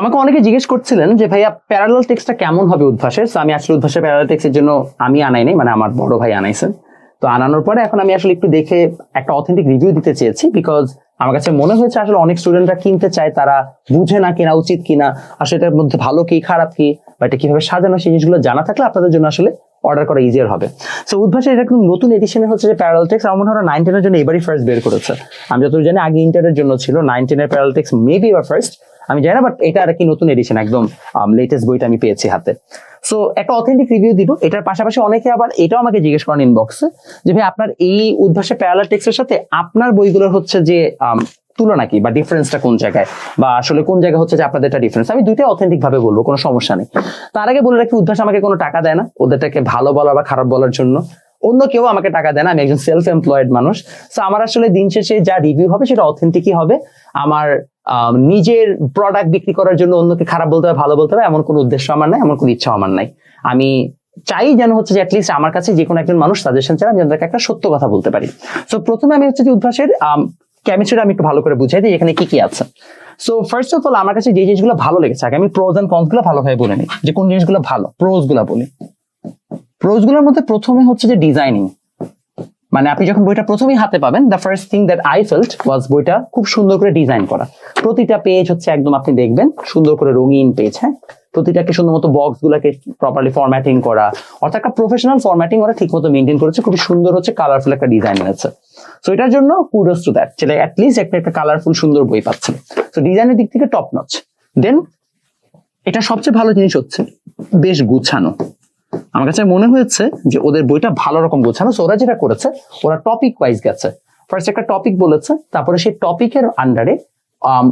আমাকে অনেকে জিজ্ঞেস করছিলেন যে, ভাইয়া প্যারালাল টেক্সটটা কেমন হবে উদ্ভাসের? তো আমি আসলে উদ্ভাসের প্যারালাল টেক্সটের জন্য আমি আনাই নাই মানে আমার বড় ভাই আনাইছেন। তো আনানোর পরে এখন আমি আসলে একটু দেখে একটা অথেন্টিক রিভিউ দিতে চেয়েছি বিকজ আমার কাছে মনে হয়েছে আসলে অনেক স্টুডেন্টরা কিনতে চায়, তারা বুঝে না কেনা উচিত কিনা, আসলে এটার মধ্যে ভালো কি, খারাপ কি, বা এটা কীভাবে সাজানো, সেই জিনিসগুলো জানা থাকলে আপনাদের জন্য আসলে অর্ডার করা ইজিয়ার হবে। সো উদ্ভাসের এটা কিন্তু নতুন এডিশনে হচ্ছে যে প্যারাল টেক্স আমার মনে হয় নাইন টেনের জন্য এবারই ফার্স্ট বের করেছে। আমি যতদূর জানি আগে ইন্টারের জন্য ছিল নাইন টেনের প্যারাল টেক্স মেবি এবার ফার্স্ট আমি জানি না বাট এটা আর কি নতুন এডিশন একদম লেটেস্ট বইটা আমি পেয়েছি হাতে। সো একটা অথেন্টিক রিভিউ দিব। এটার পাশাপাশি অনেকে আবার এটাও আমাকে জিজ্ঞেস করেন ইনবক্সে যে ভাই আপনার এই উদ্ভাসে প্যারালাল টেক্সের সাথে আপনার বইগুলোর হচ্ছে যে আম, তুলনা কি বা ডিফারেন্সটা কোন জায়গায়? বা আসলে কোন জায়গায় হচ্ছে যে আপনাদের একটা ডিফারেন্স আমি দুইটাই অথেন্টিক ভাবে বলব কোনো সমস্যা নেই। তার আগে বলে রাখি উদ্ভাস আমাকে কোনো টাকা দেয় না। ওদেরটাকে ভালো বলা বা খারাপ বলার জন্য। অন্য কেউ আমাকে টাকা দেয় না আমি একজন সেলফ এমপ্লয়েড মানুষ। তো আমার আসলে দিন শেষে যা রিভিউ হবে সেটা অথেন্টিকই হবে। আমার আম, নিজের প্রোডাক্ট বিক্রি করার জন্য অন্যকে খারাপ বলতে হবে, ভালো বলতে হবে, এমন কোনো উদ্দেশ্য আমার নাই, এমন কোনো ইচ্ছা আমার নাই। আমি চাই যেন হচ্ছে যে অ্যাটলিস্ট আমার কাছে যে কোনো একজন মানুষ সাজেশন চান আমি তাদেরকে একটা সত্য কথা বলতে পারি। সো প্রথমে আমি হচ্ছে যে উদ্ভাসের কেমিস্ট্রিটা আমি একটু ভালো করে বুঝাই দিই, এখানে কি কি আছে। সো ফার্স্ট অফ অল আমার কাছে যে জিনিসগুলো ভালো লেগেছে, আগে আমি প্রোজ অ্যান্ড কনসগুলো ভালোভাবে বলে নিই, যে কোন জিনিসগুলো ভালো প্রোজগুলো বলি। প্রোজগুলোর মধ্যে প্রথমে হচ্ছে যে ডিজাইনিং মানে আপনি যখন বইটা প্রথমেই হাতে পাবেন the first thing that I felt was বইটা খুব সুন্দর করে ডিজাইন করা। প্রতিটা পেজ হচ্ছে একদম আপনি দেখবেন, সুন্দর করে রঙিন পেজ হ্যাঁ? প্রতিটাকে সুন্দর মতো বক্স গুলাকে প্রপারলি ফরম্যাটিং করা, অর্থাৎ একটা প্রফেশনাল ফরম্যাটিং ওরা ঠিক মতো মেনটেন করেছে, খুবই সুন্দর হচ্ছে কালারফুল একটা ডিজাইন হয়েছে। সো এটার জন্য কুডোস টু দ্যাট যেটা অ্যাটলিস্ট একটা একটা কালারফুল সুন্দর বই পাচ্ছে। তো ডিজাইনের দিক থেকে টপ নচ দেন এটা সবচেয়ে ভালো জিনিস হচ্ছে, বেশ গুছানো। আমার কাছে মনে হয়েছে যে ওদের বইটা ভালো রকম গোছানো So, ওরা যেটা করেছে ওরা টপিক ওয়াইজ গেছে। ফার্স্ট একটা টপিক বলেছে তারপরে সেই টপিকের আন্ডারে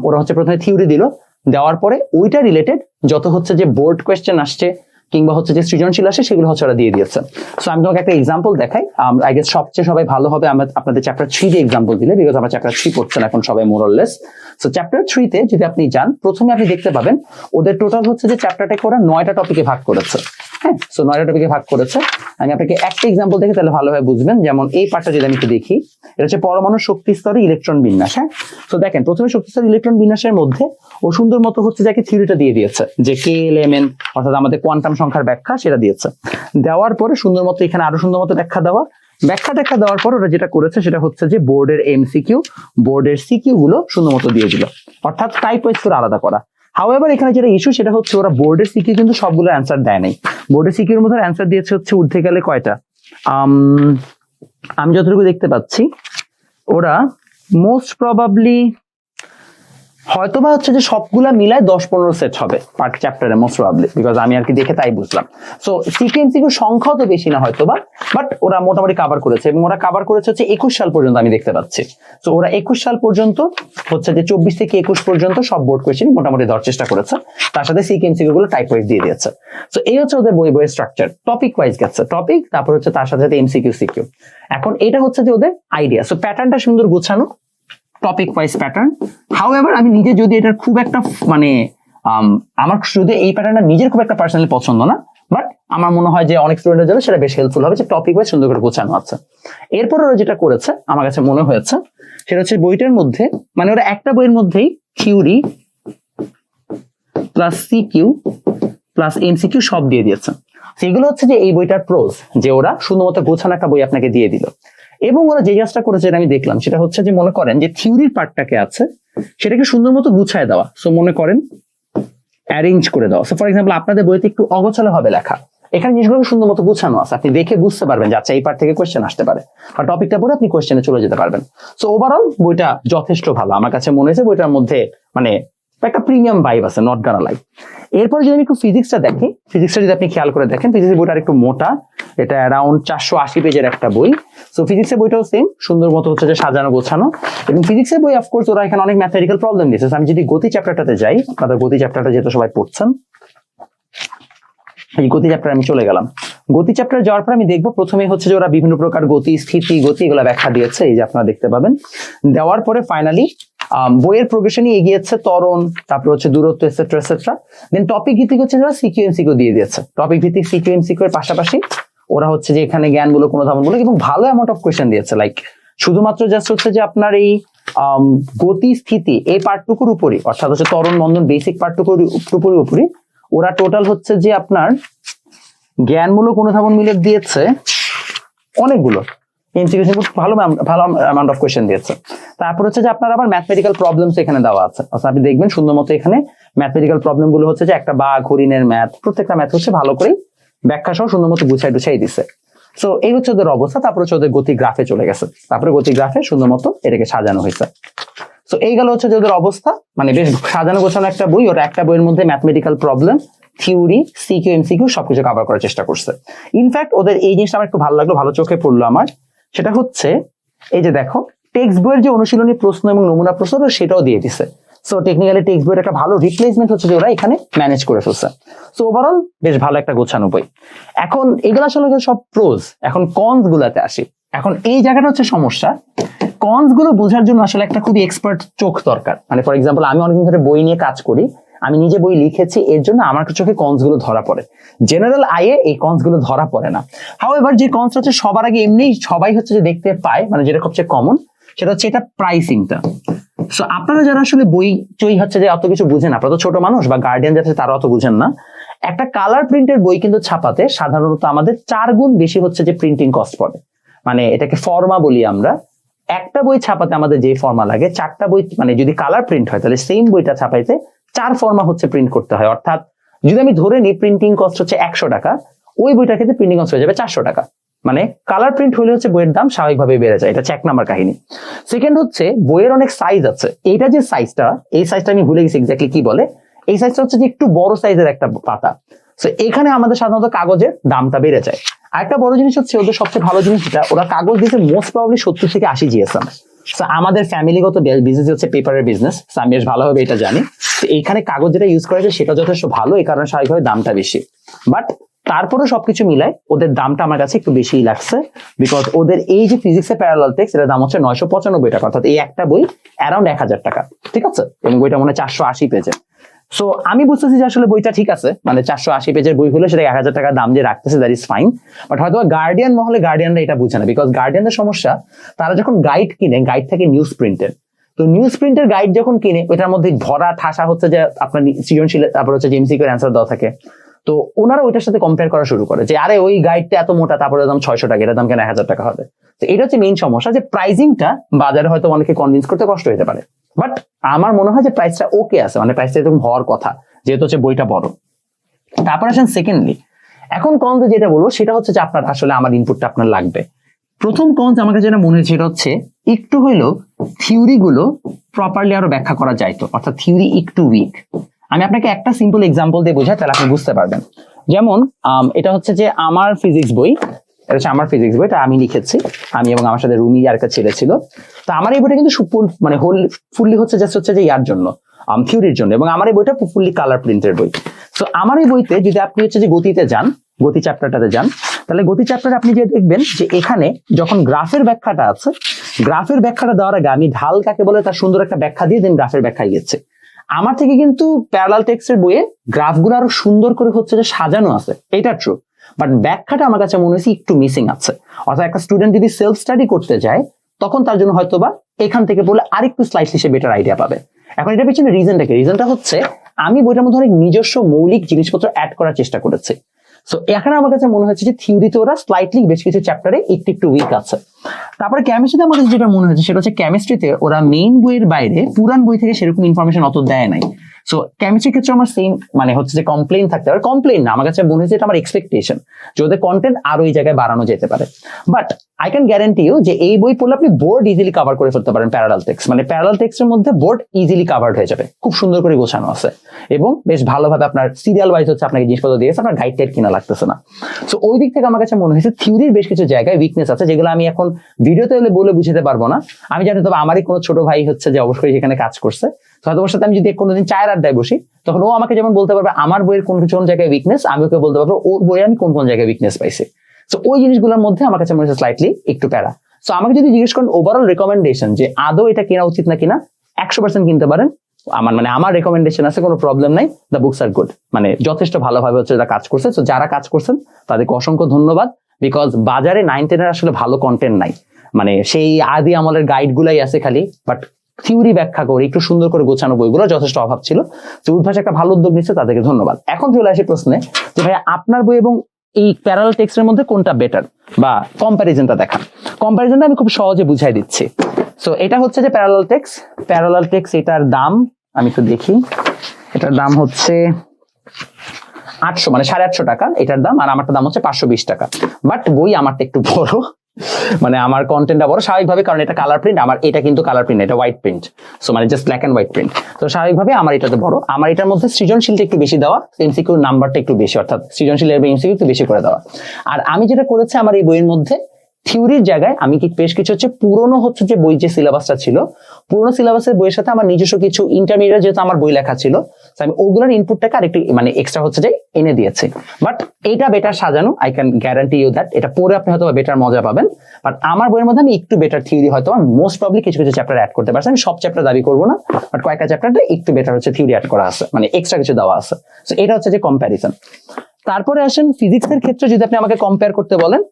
ওরা হচ্ছে প্রথমে থিওরি দিল দেওয়ার পরে ওইটা রিলেটেড যত হচ্ছে যে বোর্ড কোয়েশ্চেন আসছে কিংবা হচ্ছে যে সৃজনশীল আসে সেগুলো হচ্ছে ওরা দিয়ে দিয়েছে। সো আমি তোমাকে একটা এক্সাম্পল দেখাই আই গেস সবচেয়ে সবাই ভালো হবে আমরা আপনাদের চ্যাপ্টার থ্রি দিয়ে এক্সাম্পল দিলে বিকজ আমরা চ্যাপ্টার থ্রি পড়ছেন এখন সবাই মোরলেস সো চ্যাপ্টার থ্রিতে যদি আপনি যান, প্রথমে আপনি দেখতে পাবেন, ওদের টোটাল হচ্ছে যে চ্যাপ্টারটাকে ওরা নয়টা টপিকে ভাগ করেছে। হ্যাঁ? সো নয়টা টপিকে ভাগ করেছে। আমি আপনাকে একটা এক্সাম্পল দেখে তাহলে ভালোভাবে বুঝবেন। যেমন এই পার্টটা যদি আমি একটু দেখি, এটা হচ্ছে পরমাণু শক্তি স্তরে ইলেকট্রন বিন্যাস হ্যাঁ? তো দেখেন, প্রথমে শক্তি স্তরে ইলেকট্রন বিন্যাসের মধ্যে ও সুন্দর মতো হচ্ছে যাকে থিওরিটা দিয়ে দিয়েছে, যে কে এল এম এন অর্থাৎ আমাদের কোয়ান্টাম সংখ্যার ব্যাখ্যা সেটা দিয়েছে। দেওয়ার পরে সুন্দর মতো এখানে আরও সুন্দর মতো ব্যাখ্যা দেওয়া ব্যাখ্যা দেখা দেওয়ার পর ওরা যেটা করেছে সেটা হচ্ছে যে বোর্ডের এমসিকিউ বোর্ডের সিকিউ গুলো শূন্য মতো দিয়ে দিল। অর্থাৎ টাইপ ওয়াইজ করে আলাদা করা। হাওয়েভার এখানে যেটা ইস্যু সেটা হচ্ছে ওরা বোর্ডের সিকিউ কিন্তু সবগুলো অ্যান্সার দেয় নাই। বোর্ডের সিকিউর মধ্যে অ্যান্সার দিয়েছে হচ্ছে উঠতে গেলে কয়টা? আমি যতটুকু দেখতে পাচ্ছি, ওরা মোস্ট প্রবাবলি হয়তোবা হচ্ছে যে সবগুলা মিলায় দশ পনেরো সেট হবে পার্ট চ্যাপ্টারে মোস্ট প্রবাবলি বিকজ আমি আর কি দেখে তাই বুঝলাম। সো সিকিউ সংখ্যাও তো বেশি না হয়তোবা বাট ওরা মোটামুটি কাভার করেছে এবং ওরা কাভার করেছে হচ্ছে একুশ সাল পর্যন্ত আমি দেখতে পাচ্ছি। তো ওরা একুশ সাল পর্যন্ত হচ্ছে যে চব্বিশ থেকে একুশ পর্যন্ত সব বোর্ড কোয়েশ্চেন মোটামুটি দেওয়ার চেষ্টা করেছে। তার সাথে সিকিউ গুলো টাইপ ওয়াইজ দিয়ে দিয়েছে। তো এই হচ্ছে ওদের বই, বইয়ের স্ট্রাকচার টপিক ওয়াইজ গেছে। টপিক তারপর হচ্ছে তার সাথে সাথে এমসিকিউ সিকিউ এখন এটা হচ্ছে যে ওদের আইডিয়া সো প্যাটার্নটা সুন্দর গোছানো। টপিক ওয়াইজ প্যাটার্ন হাউ আমি নিজে যদি এটার খুব একটা মানে আম, আমার শুধু এই প্যাটার্নটা নিজের খুব একটা পার্সোনালি পছন্দ না বাট আমার মনে হয় যে অনেক স্টুডেন্টের জন্য সেটা বেশ হেল্পফুল হবে যে টপিক ওয়াইজ সুন্দর করে গোছানো আছে। এরপর ওরা যেটা করেছে আমার কাছে মনে হয়েছে সেটা হচ্ছে বইটার মধ্যে মানে ওরা একটা বইয়ের মধ্যেই theory plus C Q plus MCQ সব দিয়ে দিয়েছে। সেগুলো হচ্ছে যে এই বইটার প্রোজ যে ওরা শুধুমাত্র গোছানো একটা বই আপনাকে দিয়ে দিল। এবং ওরা যে কাজটা করেছে আমি দেখলাম, সেটা হচ্ছে যে মনে করেন যে থিওরির পার্টটাকে আছে, সেটাকে সুন্দর মতো গুছায় দেওয়া। সো মনে করেন অ্যারেঞ্জ করে দেওয়া। সো ফর এক্সাম্পল আপনাদের বইতে একটু অগোছালো হবে লেখা। এখানে জিনিসগুলো সুন্দর মতো গুছানো আছে। আপনি দেখে বুঝতে পারবেন যে আচ্ছা এই পার্ট থেকে কোয়েশ্চেন আসতে পারে। বা টপিকটা পরে আপনি কোয়েশ্চেনে চলে যেতে পারবেন। সো ওভারঅল বইটা যথেষ্ট ভালো। আমার কাছে মনে হয়েছে বইটার মধ্যে মানে একটা প্রিমিয়াম ভাইব আছে নট গানা লাইক এরপরে যদি আমি একটু ফিজিক্সটা দেখি ফিজিক্সটা যদি আপনি খেয়াল করে দেখেন ফিজিক্সের বইটা একটু মোটা। এটা অ্যারাউন্ড চারশো আশি পেজের একটা বই। সো ফিজিক্সের বইটাও সেম সুন্দর মতো হচ্ছে যে সাজানো, গোছানো। এবং ফিজিক্সের বই অফকোর্স ওরা এখানে অনেক ম্যাথমেটিক্যাল প্রবলেম দিয়েছে। আমি যদি গতি চ্যাপ্টারটাতে যাই আপনাদের গতি চ্যাপ্টারটা যেহেতু সবাই পড়ছেন, এই গতি চ্যাপ্টার আমি চলে গেলাম। গতি চ্যাপ্টার যাওয়ার পর আমি দেখব প্রথমে হচ্ছে যে ওরা বিভিন্ন প্রকার গতি, স্থিতি, গতি এগুলো ব্যাখ্যা দিয়েছে, এই যে আপনারা দেখতে পাবেন। দেওয়ার পরে ফাইনালি বইয়ের প্রোগ্রেশনই এগিয়েছে তরণ তারপর হচ্ছে দূরত্ব এসেট্রা এসেট্রা দেন টপিক ভিত্তিক হচ্ছে যারা সিকিউ এমসিকিউ দিয়ে দিয়েছে। টপিক ভিত্তিক সিকিউ এমসিকিউ এর পাশাপাশি ওরা হচ্ছে যে এখানে জ্ঞানগুলো কোনো ধারণ বলে এবং ভালো অ্যামাউন্ট অফ কোয়েশ্চেন দিয়েছে। লাইক শুধুমাত্র জাস্ট হচ্ছে যে আপনার এই গতি স্থিতি এই পার্টটুকুর উপরই, অর্থাৎ হচ্ছে তরণ মন্দন বেসিক পার্টটুকুর উপরই উপরই, ওরা টোটাল হচ্ছে যে আপনার জ্ঞানমূলক অনুধাবন মিলে দিয়েছে অনেকগুলো। এমসিকিউ ভালো ম্যাম- ভালো অ্যামাউন্ট অফ কোয়েশ্চেন দিয়েছে। তারপর হচ্ছে যে আপনার আবার ম্যাথমেটিক্যাল প্রবলেমস এখানে দেওয়া আছে। অর্থাৎ আপনি দেখবেন সুন্দর মতো এখানে ম্যাথমেটিক্যাল প্রবলেমগুলো হচ্ছে যে একটা বাঘ, হরিণের ম্যাথ প্রত্যেকটা ম্যাথ হচ্ছে ভালো করে ব্যাখ্যা সহ সুন্দর মতো গুছাই টুছাই দিছে। সো এই হচ্ছে ওদের অবস্থা, তারপর হচ্ছে ওদের গতি গ্রাফে চলে গেছে। তারপরে গতি গ্রাফে সুন্দর মতো এটাকে সাজানো হয়েছে। সো এই গেল হচ্ছে যে ওদের অবস্থা মানে বেশ সাজানো গোছানো একটা বই ওটা একটা বইয়ের মধ্যে mathematical problem theory CQ MCQ সবকিছু কভার করার চেষ্টা করছে। ইনফ্যাক্ট ওদের এই জিনিসটা আমার একটু ভালো লাগল, ভালো চোখে পড়ল আমার। সেটা হচ্ছে, এই যে দেখো টেক্সট বইয়ের যে অনুশীলনী প্রশ্ন এবং নমুনা প্রশ্ন সেটাও দিয়ে দিছে। সো টেকনিক্যালি টেক্সট বইয়ের একটা ভালো রিপ্লেসমেন্ট হচ্ছে যে ওরা এখানে ম্যানেজ করে ফেলছে। সো ওভারঅল বেশ ভালো একটা গোছানো বই। এখন এগুলো আসলে সব প্রোজ এখন কনস গুলাতে আসি। এখন এই জায়গাটা হচ্ছে সমস্যা। কনসগুলো বোঝার জন্য আসলে একটা খুবই এক্সপার্ট চোখ দরকার। মানে ফর এক্সাম্পল আমি অনেকদিন ধরে বই নিয়ে কাজ করি আমি নিজে বই লিখেছি, এর জন্য আমার চোখে কনসগুলো ধরা পড়ে। জেনারেল আইয়ে এই কনসগুলো ধরা পড়ে না। হাও এবার যে কনস হচ্ছে সবার আগে এমনি সবাই হচ্ছে যে দেখতে পায় মানে যেটা সবচেয়ে কমন সেটা হচ্ছে এটা প্রাইসিংটা সো আপনারা যারা আসলে বই চই হচ্ছে যে অত কিছু বুঝেন আপনারা তো ছোট মানুষ বা গার্ডিয়ান যাচ্ছে তারা অত বুঝেন না। একটা কালার প্রিন্টের বই কিন্তু ছাপাতে সাধারণত আমাদের চার গুণ বেশি হচ্ছে যে প্রিন্টিং কস্ট পড়ে। মানে এটাকে ফর্মা বলি আমরা। একটা বই ছাপাতে আমাদের যে ফর্মা লাগে, চারটা বই মানে যদি কালার প্রিন্ট হয়, তাহলে সেম বইটা ছাপাইতে চার ফর্মা হচ্ছে প্রিন্ট করতে হয়। অর্থাৎ যদি আমি ধরে নিই প্রিন্টিং কস্ট হচ্ছে একশো টাকা, ওই বইটার ক্ষেত্রে প্রিন্টিং কস্ট হয়ে যাবে চারশো টাকা। মানে কালার প্রিন্ট হলে হচ্ছে বইয়ের দাম স্বাভাবিকভাবে বেড়ে যায়। এটা হচ্ছে এক নাম্বার কাহিনী। সেকেন্ড হচ্ছে বইয়ের অনেক সাইজ আছে। এইটা যে সাইজটা এই সাইজটা আমি ভুলে গেছি এক্স্যাক্টলি কি বলে? এই সাইজটা হচ্ছে যে একটু বড় সাইজের একটা পাতা। তো এখানে আমাদের সাধারণত কাগজের দামটা বেড়ে যায়। আরেকটা বড় জিনিস হচ্ছে ওদের সবচেয়ে ভালো জিনিস যেটা, ওরা কাগজ দিতে মোস্ট প্রবলি সত্তর থেকে আশি জিএসএম আমাদের ফ্যামিলিগত বিজনেস হচ্ছে পেপারের বিজনেস আমি বেশ ভালোভাবে এটা জানি। তো এইখানে কাগজ যেটা ইউজ করা সেটা যথেষ্ট ভালো। এই কারণে স্বাভাবিকভাবে দামটা বেশি। বাট তারপরে সবকিছু মিলায়, ওদের দামটা আমার কাছে একটু বেশিই লাগছে। বিকজ ওদের এই যে ফিজিক্সের প্যারালাল টেক্স এটার দাম হচ্ছে নয়শো পঁচানব্বই টাকা। অর্থাৎ এই একটা বই অ্যারাউন্ড এক হাজার টাকা। ঠিক আছে? এবং বইটা মনে হয় চারশো আশি পেজে সো আমি বুঝতেছি যে আসলে বইটা ঠিক আছে মানে চারশো আশি পেজের বই হলে সেটা এক হাজার টাকা দাম যে রাখতেছে দ্যাট ইজ ফাইন বাট হয়তো গার্ডিয়ান মহলে গার্ডিয়ানরা এটা বুঝে না বিকজ গার্ডিয়ানদের সমস্যা, তারা যখন গাইড কিনে গাইড থাকে নিউজ প্রিন্টের তো নিউজ প্রিন্টের গাইড যখন কিনে ওটার মধ্যে ভরা ঠাসা হচ্ছে যে আপনার সৃজনশীল, তারপর হচ্ছে জেমসিকের অ্যান্সার দেওয়া থাকে। তো ওনারা ওইটার সাথে কম্পেয়ার করা শুরু করে, যে আরে ওই গাইডটা এত মোটা, তারপরে দাম ছয়শো টাকা, এটার দাম কেন এক হাজার টাকা হবে? তো এটা হচ্ছে মেইন সমস্যা, যে প্রাইজিংটা বাজারে হয়তো অনেকে কনভিন্স করতে কষ্ট হতে পারে। বাট আমার মনে হয় যে প্রাইসটা ওকে আছে। মানে প্রাইসটা এরকম হওয়ার কথা, যেহেতু হচ্ছে বইটা বড়। তারপর আসেন সেকেন্ডলি এখন কনস যেটা বলব, সেটা হচ্ছে যে আপনার আসলে আমার ইনপুটটা আপনার লাগবে। প্রথম কনস আমার যেটা মনে হয়েছে সেটা হচ্ছে একটু হইলেও থিওরি গুলো প্রপারলি আরও ব্যাখ্যা করা যাইতো, অর্থাৎ থিওরি একটু উইক আমি আপনাকে একটা সিম্পল এক্সাম্পল দিয়ে বোঝাই, তাহলে আপনি বুঝতে পারবেন। যেমন এটা হচ্ছে যে আমার ফিজিক্স বই এটা হচ্ছে আমার ফিজিক্স বই এটা আমি লিখেছি। আমি এবং আমার সাথে রুমি আর একটা ছেলে ছিল। তো আমার এই বইটা কিন্তু মানে হোল ফুললি হচ্ছে জাস্ট হচ্ছে যে ইয়ার জন্য থিওরির জন্য, এবং আমার এই বইটা ফুললি কালার প্রিন্টের বই। তো আমার এই বইতে যদি আপনি হচ্ছে যে গতিতে যান, গতি চ্যাপ্টারটাতে যান, তাহলে গতি চ্যাপ্টারে আপনি যে দেখবেন যে এখানে যখন গ্রাফের ব্যাখ্যাটা আছে, গ্রাফের ব্যাখ্যাটা দেওয়ার আগে আমি ঢাল কাকে বলে তার সুন্দর একটা ব্যাখ্যা দিয়ে দেন গ্রাফের ব্যাখ্যায় গেছে আমার থেকে কিন্তু প্যারালাল টেক্সটের বইয়ে গ্রাফগুলো আরও সুন্দর করে হচ্ছে যে সাজানো আছে এটা ট্রু বাট ব্যাখ্যাটা আমার কাছে মনে হয়েছে একটু মিসিং আছে। অর্থাৎ একটা স্টুডেন্ট যদি সেলফ স্টাডি করতে যায়, তখন তার জন্য হয়তোবা এখান থেকে বলে আরেকটু স্লাইসলি সে বেটার আইডিয়া পাবে। এখন এটা পিছনে রিজনটা কি? রিজনটা হচ্ছে, আমি বইটার মধ্যে অনেক নিজস্ব মৌলিক জিনিসপত্র অ্যাড করার চেষ্টা করেছি। সো এখানে আমার কাছে মনে হচ্ছে যে থিওরিতে ওরা স্লাইটলি বেশ কিছু চ্যাপ্টারে একটু একটু উইক আছে। তারপরে কেমিস্ট্রিতে আমার কাছে যেটা মনে হয়েছে, সেটা হচ্ছে কেমিস্ট্রিতে ওরা মেইন বইয়ের বাইরে পুরান বই থেকে সেরকম ইনফরমেশন অত দেয় নাই। সো কেমিস্ট্রির ক্ষেত্রে আমার সেম মানে হচ্ছে যে কমপ্লেন থাকতে পারে। কমপ্লেন না, আমার কাছে মনে হচ্ছে এটা আমার এক্সপেকটেশন যে ওদের কন্টেন্ট আরও এই জায়গায় বাড়ানো যেতে পারে। But I can guarantee you যে এই বই পড়লে আপনি বোর্ড ইজিলি কভার করে ফেলতে পারেন প্যারালাল টেক্সট মানে প্যারালাল টেক্সটের মধ্যে বোর্ড ইজিলি কভার্ড হয়ে যাবে। খুব সুন্দর করে গোছানো আছে। এবং বেশ ভালোভাবে আপনার সিরিয়াল ওয়াইজ হচ্ছে আপনাকে জিনিসপত্র দিয়েছে, আপনার গাইড টাইড কিনা লাগতেছে না। সো ওই দিক থেকে আমার কাছে মনে হয়েছে থিওরির বেশ কিছু জায়গায় উইকনেস আছে, যেগুলো আমি এখন ভিডিওতে বলে বুঝতে পারব না। আমি জানি, তবে আমারই কোনো ছোট ভাই হচ্ছে যে অবশ্যই সেখানে কাজ করছে। তো ওর সাথে আমি যদি কোনোদিন চায়ের আড্ডায় বসি, তখন ও আমাকে যেমন বলতে পারবে, আমার বইয়ের কোন কোন জায়গায় উইকনেস আমি ওকে বলতে পারব, ওর বইয়ে আমি কোন কোন জায়গায় উইকনেস পাইছি? তো ওই জিনিসগুলোর মধ্যে আমার কাছে মনে হচ্ছে স্লাইটলি একটু প্যারা। সো আমাকে যদি জিজ্ঞেস করেন ওভারঅল রেকমেন্ডেশন যে আদৌ এটা কেনা উচিত না কিনা একশো পার্সেন্ট কিনতে পারেন। আমার মানে আমার রেকমেন্ডেশন আছে, কোনো প্রবলেম নাই। দ্য বুকস আর গুড মানে যথেষ্ট ভালোভাবে হচ্ছে এটা কাজ করছে। তো যারা কাজ করছেন, তাদেরকে অসংখ্য ধন্যবাদ। বিকজ বাজারে নাইন টেনের আসলে ভালো কন্টেন্ট নাই। মানে সেই আদি আমলের গাইড গুলাই আছে খালি বাট থিওরি ব্যাখ্যা করে, একটু সুন্দর করে গোছানো বইগুলো, যথেষ্ট অভাব ছিল। যে উদ্ভাস একটা ভালো উদ্যোগ নিচ্ছে, তাদেরকে ধন্যবাদ। এখন চলে আসি প্রশ্নে যে ভাই আপনার বই এবং এই প্যারাল টেক্সটের মধ্যে কোনটা বেটার বা কম্প্যারিজনটা দেখান। কম্প্যারিজনটা আমি খুব সহজে বুঝাই দিচ্ছি। সো এটা হচ্ছে যে প্যারালাল টেক্স প্যারালাল টেক্স এটার দাম, আমি একটু দেখি। এটার দাম হচ্ছে আটশো মানে সাড়ে আটশো টাকা, এটার দাম, আর আমারটা দাম হচ্ছে পাঁচশো বিশ টাকা। বাট বই আমারটা একটু বড়। মানে আমার কন্টেন্টটা বড় স্বাভাবিকভাবে, কারণ এটা কালার প্রিন্ট আমার এটা কিন্তু কালার প্রিন্ট এটা হোয়াইট প্রিন্ট সো মানে just black and white print তো স্বাভাবিকভাবে আমার এটাতে বড়। আমার এটার মধ্যে সৃজনশীলটা একটু বেশি দেওয়া এমসিকিউর নাম্বারটা একটু বেশি, অর্থাৎ সৃজনশীল এর এমসিকিউ একটু বেশি করে দেওয়া। আর আমি যেটা করেছি আমার এই বইয়ের মধ্যে থিওরির জায়গায় আমি কি বেশ কিছু হচ্ছে পুরনো হচ্ছে যে বই যে সিলেবাসটা ছিল পুরনো সিলেবাসের বইয়ের সাথে আমার নিজস্ব কিছু ইন্টারমিডিয়েট যেহেতু আমার বই লেখা ছিল আমি ওগুলোর ইনপুটটাকে আরেকটু মানে এক্সট্রা হচ্ছে যে এনে দিয়েছি। বাট এইটা বেটার সাজানো I can guarantee you that এটা পড়ে আপনি হয়তো বেটার মজা পাবেন। বাট আমার বইয়ের মধ্যে আমি একটু বেটার থিওরি হয়তো মোস্ট প্রবলি কিছু কিছু চ্যাপ্টার অ্যাড করতে পারছি। আমি সব চ্যাপ্টার দাবি করব না বাট কয়েকটা চ্যাপ্টারটা একটু বেটার হচ্ছে থিওরি অ্যাড করা আছে মানে এক্সট্রা কিছু দেওয়া আছে। তো এটা হচ্ছে যে কম্প্যারিজন তারপরে আসেন ফিজিক্সের ক্ষেত্রে যদি আপনি আমাকে কম্পেয়ার করতে বলেন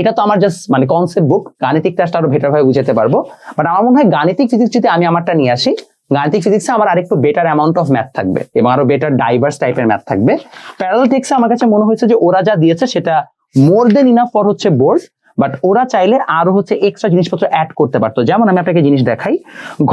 এটা তো আমার জাস্ট মানে কনসেপ্ট বুক গাণিতিক টা আরও বেটার ভাবে বুঝাতে পারব। বাট আমার মনে হয় গাণিতিক ফিজিক্স যদি আমি আমারটা নিয়ে আসি, গাণিতিক ফিজিক্সে আমার আরেকটু বেটার অ্যামাউন্ট অফ ম্যাথ থাকবে এবং আরও বেটার ডাইভার্স টাইপের ম্যাথ থাকবে। প্যারাল টেক্সে আমার কাছে মনে হয়েছে যে ওরা যা দিয়েছে সেটা মোর দেন ইনাফ ফর হচ্ছে বোর্ড বাট ওরা চাইলে আরও হচ্ছে এক্সট্রা জিনিসপত্র অ্যাড করতে পারতো। যেমন আমি আপনাকে জিনিস দেখাই,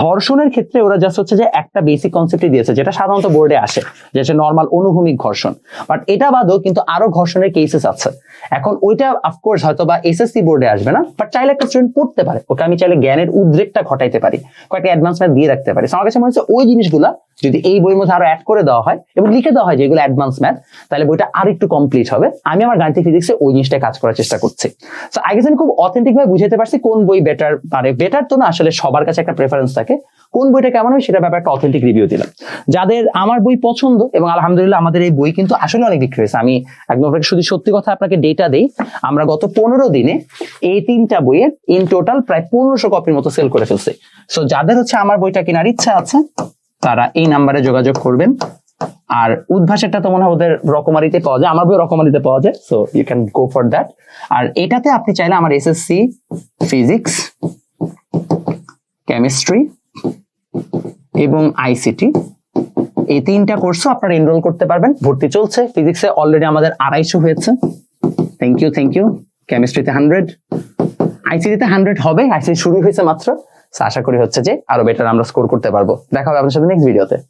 ঘর্ষণের ক্ষেত্রে ওরা জাস্ট হচ্ছে যে একটা বেসিক কনসেপ্টই দিয়েছে, যেটা সাধারণত বোর্ডে আসে যেটা নর্মাল অনুভূমিক ঘর্ষণ। বাট এটা বাদও কিন্তু আরও ঘর্ষণের কেসেস আছে। এখন ওইটা অফকোর্স হয়তো বা এসএসসি বোর্ডে আসবে না বাট চাইলে একটা স্টুডেন্ট পড়তে পারে। ওকে আমি চাইলে জ্ঞানের উদ্রেকটা ঘটাইতে পারি, কয়েকটা অ্যাডভান্সমেন্ট দিয়ে রাখতে পারি। আমার কাছে মনে হচ্ছে ওই জিনিসগুলা যদি এই বইয়ের মধ্যে আরও অ্যাড করে দেওয়া হয় এবং লিখে দেওয়া হয় যেগুলো অ্যাডভান্স ম্যাথ তাহলে বইটা আর একটু কমপ্লিট হবে। আমি আমার গাণিতিক ফিজিক্সে ওই জিনিসটা কাজ করার চেষ্টা করছি। তো আগে আমি খুব অথেন্টিক ভাবে বুঝাতে পারছি কোন বই বেটার মানে বেটার তো না, আসলে সবার কাছে একটা প্রেফারেন্স থাকে। কোন বইটা কেমন হয় সেটা ব্যাপারে একটা অথেন্টিক রিভিউ দিলাম। যাদের আমার বই পছন্দ, এবং আলহামদুলিল্লাহ আমাদের এই বই কিন্তু আসলে অনেক বিক্রি হয়েছে। আমি একদম আপনাকে শুধু সত্যি কথা আপনাকে ডেটা দেই, আমরা গত পনেরো দিনে এই তিনটা বইয়ের ইন টোটাল প্রায় পনেরোশো কপির মতো সেল করে ফেলছি। সো যাদের হচ্ছে আমার বইটা কেনার ইচ্ছা আছে তারা এই নাম্বারে যোগাযোগ করবেন। আর উদ্ভাসেরটা তো মনে হয় ওদের রকমারিতে পাওয়া যায় আমার বই রকমারিতে পাওয়া যায় so you can go for that আর এটাতে আপনি চাইলে আমার এসএসসি ফিজিক্স কেমিস্ট্রি এবং আইসিটি এই তিনটা কোর্সও আপনারা এনরোল করতে পারবেন। ভর্তি চলছে ফিজিক্সে অলরেডি আমাদের আড়াইশো হয়েছে। থ্যাংক ইউ থ্যাংক ইউ কেমিস্ট্রিতে হান্ড্রেড আইসিটিতে হান্ড্রেড হবে আইসিটি শুরু হয়েছে মাত্র। আশা করি হচ্ছে যে আরও বেটার আমরা স্কোর করতে পারব। দেখা হবে আপনার সাথে নেক্সট ভিডিওতে